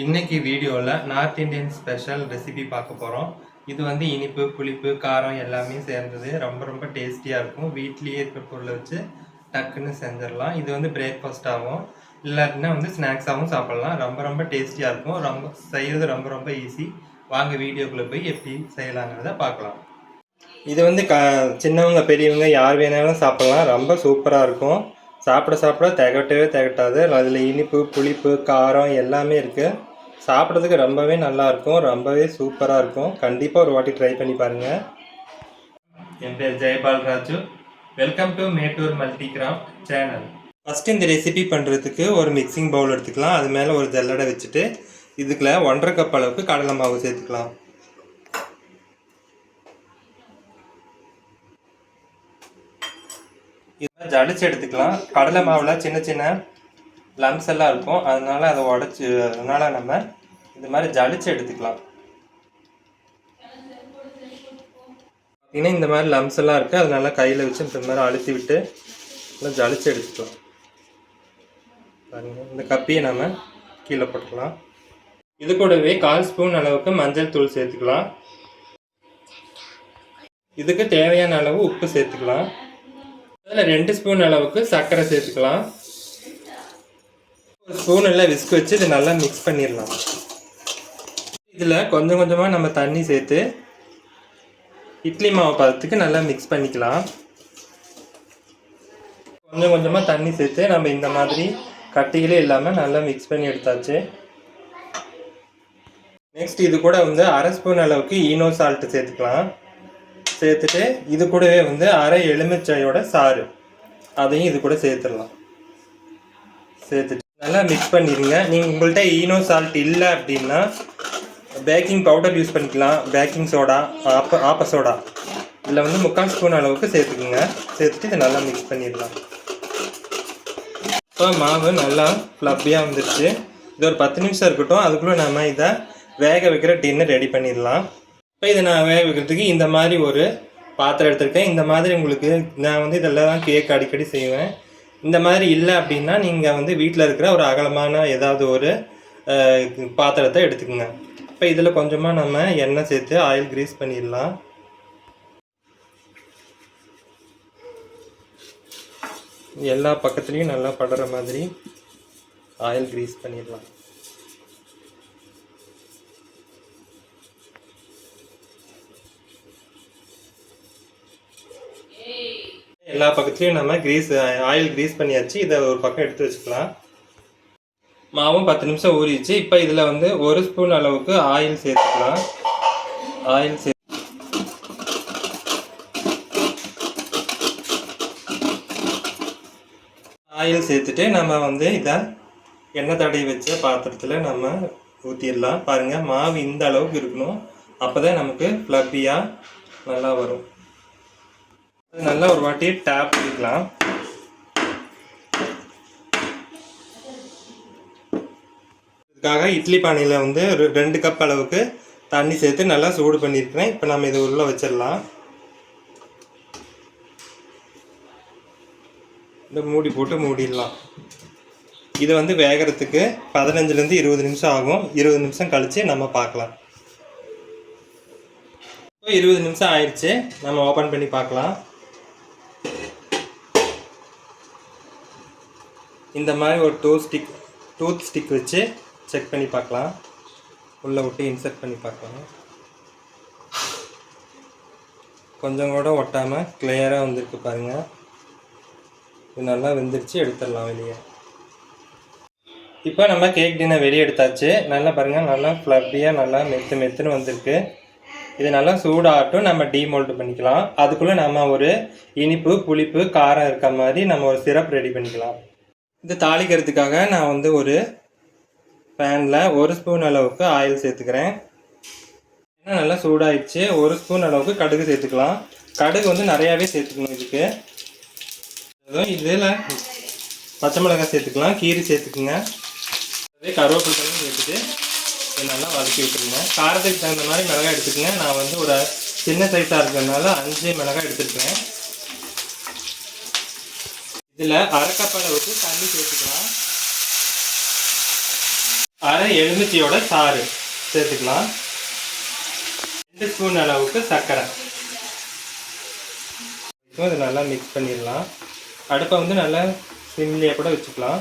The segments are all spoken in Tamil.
இன்னைக்கு வீடியோவில் நார்த் இந்தியன் ஸ்பெஷல் ரெசிபி பார்க்க போகிறோம் இது வந்து இனிப்பு புளிப்பு காரம் எல்லாமே சேர்ந்தது. ரொம்ப ரொம்ப டேஸ்டியாக இருக்கும். வீட்லேயே இருக்கிற பொருளை வச்சு டக்குன்னு செஞ்சிடலாம். இது வந்து பிரேக்ஃபாஸ்ட்டாகவும் இல்லாட்டினா வந்து ஸ்நாக்ஸாகவும் சாப்பிட்லாம். ரொம்ப ரொம்ப டேஸ்டியாக இருக்கும். ரொம்ப செய்கிறது ரொம்ப ரொம்ப ஈஸி வாங்க வீடியோக்குள்ளே போய் எப்படி செய்யலாங்கிறத பார்க்கலாம். இது வந்து க சின்னவங்க பெரியவங்க யார் வேணாலும் சாப்பிட்லாம். ரொம்ப சூப்பராக இருக்கும். சாப்பிட சாப்பிட திகட்டவே திகட்டாது. அதில் இனிப்பு புளிப்பு காரம் எல்லாமே இருக்குது சாப்பிட்றதுக்கு ரொம்பவே நல்லா இருக்கும். ரொம்பவே சூப்பராக இருக்கும். கண்டிப்பாக ஒரு வாட்டி ட்ரை பண்ணி பாருங்கள் என் பேர் Jayapal Raju. Welcome to Mettur Multicraft channel first இந்த ரெசிபி பண்ணுறதுக்கு ஒரு மிக்சிங் பவுல் எடுத்துக்கலாம். அது மேலே ஒரு ஜல்லடை வச்சுட்டு இதுக்குள்ள ஒன்றரை கப் அளவுக்கு கடலை மாவு சேர்த்துக்கலாம். இதை ஜடிச்சு எடுத்துக்கலாம். கடலை மாவில் சின்ன சின்ன லம்ஸ் எல்லாம் இருக்கும். அதனால அதை உடச்சி அதனால நம்ம இந்த மாதிரி ஜலிச்சு எடுத்துக்கலாம். பார்த்தீங்கன்னா இந்த மாதிரி லம்ஸ் எல்லாம் இருக்குது அதனால கையில் வச்சு இந்த மாதிரி அழுத்தி விட்டு நல்லா ஜலிச்சு எடுத்துக்கலாம். இந்த கப்பியை நம்ம கீழே போட்டுக்கலாம். இது கூடவே கால் ஸ்பூன் அளவுக்கு மஞ்சள் தூள் சேர்த்துக்கலாம். இதுக்கு தேவையான அளவு உப்பு சேர்த்துக்கலாம். அதில் ரெண்டு ஸ்பூன் அளவுக்கு சர்க்கரை சேர்த்துக்கலாம். ஒரு ஸ்பூன் எல்லாம் விஸ்க் வச்சு இதை நல்லா மிக்ஸ் பண்ணிடலாம். இதில் கொஞ்சம் கொஞ்சமாக நம்ம தண்ணி சேர்த்து இட்லி மாவு பதத்துக்கு நல்லா மிக்ஸ் பண்ணிக்கலாம். கொஞ்சம் கொஞ்சமாக தண்ணி சேர்த்து நம்ம இந்த மாதிரி கட்டிகளே இல்லாமல் நல்லா மிக்ஸ் பண்ணி எடுத்தாச்சு. நெக்ஸ்ட் இது கூட வந்து அரை ஸ்பூன் அளவுக்கு ஈனோ சால்ட்டு சேர்த்துக்கலாம். சேர்த்துட்டு இது கூடவே வந்து அரை எலுமிச்சையோட சாறு. அதையும் இது கூட சேர்த்துடலாம். சேர்த்துட்டு நல்லா மிக்ஸ் பண்ணிடுங்க. நீங்கள் உங்கள்கிட்ட ஈனோ சால்ட் இல்லை அப்படின்னா பேக்கிங் பவுடர் யூஸ் பண்ணிக்கலாம். பேக்கிங் சோடா ஆப்ப ஆப்ப சோடா இதில் வந்து முக்கால் ஸ்பூன் அளவுக்கு சேர்த்துக்குங்க. சேர்த்துட்டு இதை நல்லா மிக்ஸ் பண்ணிடலாம். இப்போ மாவு நல்லா ஃப்ளப்பியாக வந்துடுச்சு இது ஒரு பத்து நிமிஷம் இருக்கட்டும். அதுக்குள்ளே நம்ம இதை வேக வைக்கிற டின்னர் ரெடி பண்ணிடலாம். இப்போ இதை நான் வேக வைக்கிறதுக்கு இந்த மாதிரி ஒரு பாத்திரம் எடுத்திருக்கேன். இந்த மாதிரி உங்களுக்கு நான் வந்து இதெல்லாம் தான் கேக் அடிக்கடி செய்வேன். இந்த மாதிரி இல்லை அப்படின்னா நீங்கள் வந்து வீட்டில் இருக்கிற ஒரு அகலமான ஏதாவது ஒரு பாத்திரத்தை எடுத்துக்கோங்க. இப்போ இதில் கொஞ்சமாக நம்ம எண்ணெய் சேர்த்து ஆயில் கிரீஸ் பண்ணிடலாம். எல்லா பக்கத்துலேயும் நல்லா படுற மாதிரி ஆயில் கிரீஸ் பண்ணிடலாம். எல்லா பக்கத்துலேயும் நம்ம கிரீஸ் ஆயில் கிரீஸ் பண்ணியாச்சு. இதை ஒரு பக்கம் எடுத்து வச்சுக்கலாம். மாவும் பத்து நிமிஷம் ஊறிடுச்சு. இப்போ இதில் வந்து ஒரு ஸ்பூன் அளவுக்கு ஆயில் சேர்த்துக்கலாம். ஆயில் சே ஆயில் சேர்த்துட்டு நம்ம வந்து இதை எண்ணெய் தடவி வச்ச பாத்திரத்தில் நம்ம ஊற்றிடலாம் பாருங்கள் மாவு இந்த அளவுக்கு இருக்கணும். அப்போ தான் நமக்கு ஃப்ளப்பியாக நல்லா வரும். நல்லா ஒரு வாட்டி டேப் பண்ணிக்கலாம். இதுக்காக இட்லி பானையில் வந்து ஒரு ரெண்டு கப் அளவுக்கு தண்ணி சேர்த்து நல்லா சூடு பண்ணியிருக்கிறேன். இப்போ நம்ம இது உள்ளே வச்சிடலாம். இந்த மூடி போட்டு மூடிடலாம். இது வந்து வேகிறதுக்கு பதினஞ்சுலேருந்து இருபது நிமிஷம் ஆகும். இருபது நிமிஷம் கழித்து நம்ம பார்க்கலாம். இப்போ இருபது நிமிஷம் ஆயிடுச்சு நம்ம ஓப்பன் பண்ணி பார்க்கலாம். இந்த மாதிரி ஒரு டூ ஸ்டிக் டூத் ஸ்டிக் வச்சு செக் பண்ணி பார்க்கலாம். உள்ளே விட்டு இன்சர்ட் பண்ணி பார்க்கலாம். கொஞ்சம் கூட ஒட்டாமல் கிளியராக வந்திருக்கு பாருங்கள் இது நல்லா வெந்துருச்சு எடுத்துடலாம் வெளியே. இப்போ நம்ம கேக் டின்னர் வெளியே எடுத்தாச்சு. நல்லா பாருங்கள் நல்லா ஃப்ளப்பியாக நல்லா மெத்து மெத்துன்னு வந்திருக்கு. இது நல்லா சூடாகட்டும் நம்ம டீமோல்ட் பண்ணிக்கலாம். அதுக்குள்ளே நம்ம ஒரு இனிப்பு புளிப்பு காரம் இருக்க மாதிரி நம்ம ஒரு சிரப் ரெடி பண்ணிக்கலாம். இது தாளிக்கிறதுக்காக நான் வந்து ஒரு பேனில் ஒரு ஸ்பூன் அளவுக்கு ஆயில் சேர்த்துக்கிறேன். ஏன்னா நல்லா சூடாயிடுச்சு. ஒரு ஸ்பூன் அளவுக்கு கடுகு சேர்த்துக்கலாம். கடுகு வந்து நிறையாவே சேர்த்துக்கணும் இதுக்கு. அதுவும் இதில் பச்சை மிளகாய் சேர்த்துக்கலாம். கீரி சேர்த்துக்குங்க. அதே கருவேப்பிலையும் சேர்த்துட்டு இதை நல்லா வதக்கி விட்டுருங்க. காரத்துக்கு தகுந்த மாதிரி மிளகாய் எடுத்துக்கங்க. நான் வந்து ஒரு சின்ன சைஸாக இருக்கிறதுனால அஞ்சு மிளகாய் எடுத்துருக்கேன் இதில் அரை கப் அளவுக்கு தண்ணி சேர்த்துக்கலாம். அரை எலுமிச்சையோட சாறு சேர்த்துக்கலாம். ரெண்டு ஸ்பூன் அளவுக்கு சர்க்கரை. இப்போ இதை நல்லா மிக்ஸ் பண்ணிடலாம். அடுப்பை வந்து நல்லா சிம்லியாக கூட வச்சுக்கலாம்.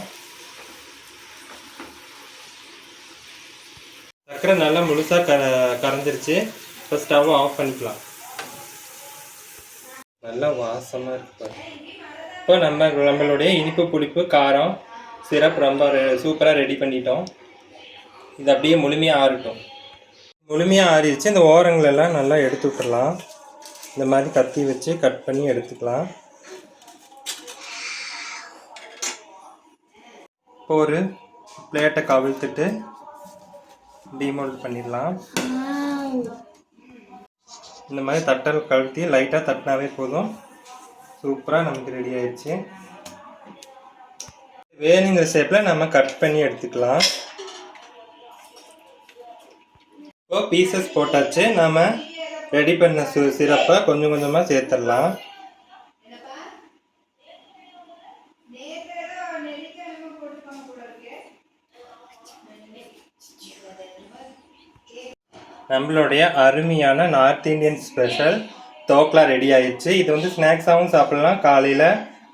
சர்க்கரை நல்லா முழுசாக க கரைஞ்சிருச்சு. இப்போ ஸ்டவ் ஆஃப் பண்ணிக்கலாம். நல்லா வாசமாக இருக்கு இப்போ நம்ம நம்மளுடைய இனிப்பு புளிப்பு காரம் சிரப் ரொம்ப சூப்பராக ரெடி பண்ணிட்டோம். இது அப்படியே முழுமையாக ஆறட்டும். முழுமையாக ஆறிடுச்சு. இந்த ஓரங்களெல்லாம் நல்லா எடுத்து விட்டுறலாம். இந்த மாதிரி கத்தி வச்சு கட் பண்ணி எடுத்துக்கலாம். இப்போ ஒரு பிளேட்டை கவிழ்த்துட்டு டிமோல்ட் பண்ணிடலாம். இந்த மாதிரி தட்டல் கழுத்தி லைட்டாக தட்டினாவே போதும். சூப்பராக நமக்கு ரெடி ஆயிடுச்சு. வேணுங்கிற ஷேப்பில் நம்ம கட் பண்ணி எடுத்துக்கலாம். இப்போ பீசஸ் போட்டாச்சு. நாம் ரெடி பண்ண சு சிரப்பை கொஞ்சம் கொஞ்சமாக சேர்த்துடலாம். நம்மளுடைய அருமையான North Indian special dhokla ready ஆயிடுச்சு. இது வந்து ஸ்நாக்ஸாகவும் சாப்பிடலாம். காலையில்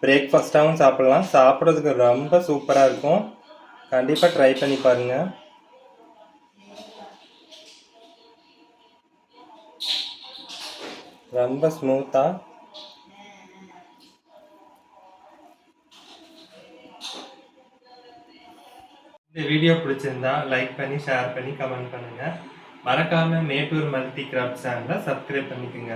பிரேக்ஃபாஸ்ட்டாகவும் சாப்பிடலாம். சாப்பிட்றதுக்கு ரொம்ப சூப்பராக இருக்கும். கண்டிப்பாக ட்ரை பண்ணி பாருங்கள் ரொம்ப ஸ்மூத்தாக இந்த வீடியோ பிடிச்சிருந்தா லைக் பண்ணி ஷேர் பண்ணி கமெண்ட் பண்ணுங்கள் மறக்காமல் மேட்டூர் மல்டி கிராஃப்ட் சேனலை சப்ஸ்கிரைப் பண்ணிக்கோங்க.